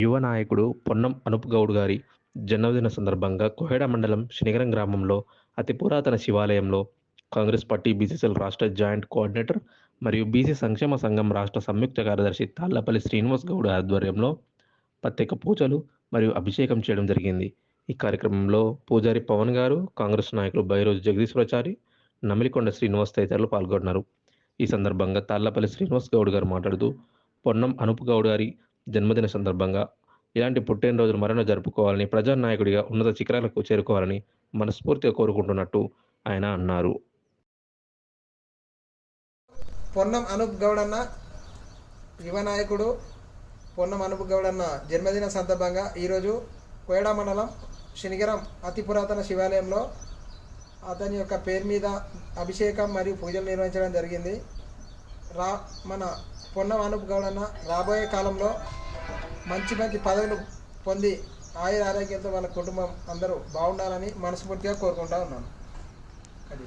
యువ నాయకుడు పొన్నం అనుప్ గౌడ్ గారి జన్మదిన సందర్భంగా కోహెడ మండలం శనిగరం గ్రామంలో అతి పురాతన శివాలయంలో కాంగ్రెస్ పార్టీ బీసీసీఎల్ రాష్ట్ర జాయింట్ కోఆర్డినేటర్ మరియు బీసీ సంక్షేమ సంఘం రాష్ట్ర సంయుక్త కార్యదర్శి తాళ్ళపల్లి శ్రీనివాస్ గౌడ్ ఆధ్వర్యంలో ప్రత్యేక పూజలు మరియు అభిషేకం చేయడం జరిగింది. ఈ కార్యక్రమంలో పూజారి పవన్ గారు కాంగ్రెస్ నాయకులు బైరోజు జగదీశ్వరాచారి నమిలికొండ శ్రీనివాస్ తదితరులు పాల్గొన్నారు. ఈ సందర్భంగా తాళ్ళపల్లి శ్రీనివాస్ గౌడ్ గారు మాట్లాడుతూ పొన్నం అనుప్ గౌడ్ గారి జన్మదిన సందర్భంగా ఇలాంటి పుట్టినరోజులు మరెన్నో జరుపుకోవాలని ప్రజానాయకుడిగా ఉన్నత శిఖరాలకు చేరుకోవాలని మనస్ఫూర్తిగా కోరుకుంటున్నట్టు ఆయన అన్నారు. పొన్నం అనూప్ గౌడన్న యువ నాయకుడు పొన్నం అనూప్ గౌడన్న జన్మదిన సందర్భంగా ఈరోజు కోయడా మండలం శనిగరం అతి పురాతన శివాలయంలో అతని యొక్క పేరు మీద అభిషేకం మరియు పూజలు నిర్వహించడం జరిగింది. రా మన పొన్నం అనూప్ గౌడన్న రాబోయే కాలంలో మంచి మంచి పదవులు పొంది ఆయుర ఆరోగ్యంతో వాళ్ళ కుటుంబం అందరూ బాగుండాలని మనస్ఫూర్తిగా కోరుకుంటా ఉన్నాను. అది.